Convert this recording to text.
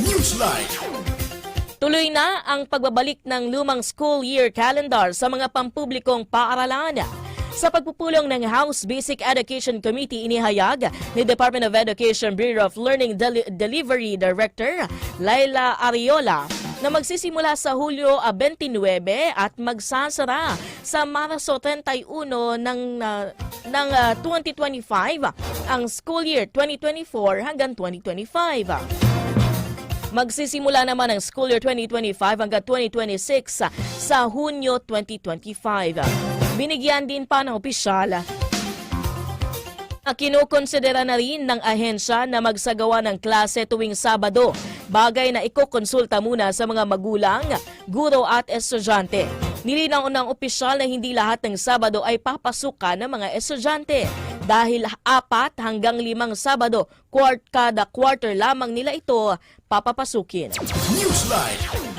Newsline. Tuloy na ang pagbabalik ng lumang school year calendar sa mga pampublikong paaralan. Sa pagpupulong ng House Basic Education Committee, inihayag ni Department of Education Bureau of Learning Deli- Delivery Director Laila Ariola na magsisimula sa Hulyo ah, 29 at magsasara sa Marso 31 ng, ah, ng ah, 2025 ang school year 2024 hanggang 2025. Magsisimula naman ang school year 2025 hanggang 2026 sa, Hunyo 2025. Binigyan din pa ng opisyal kinukonsidera na rin ng ahensya na magsagawa ng klase tuwing Sabado, bagay na ikokonsulta muna sa mga magulang, guro at estudyante. Nilinaw ng opisyal na hindi lahat ng Sabado ay papasukan ng mga estudyante dahil apat hanggang limang Sabado, quart kada quarter lamang nila ito papapasukin. Newsline.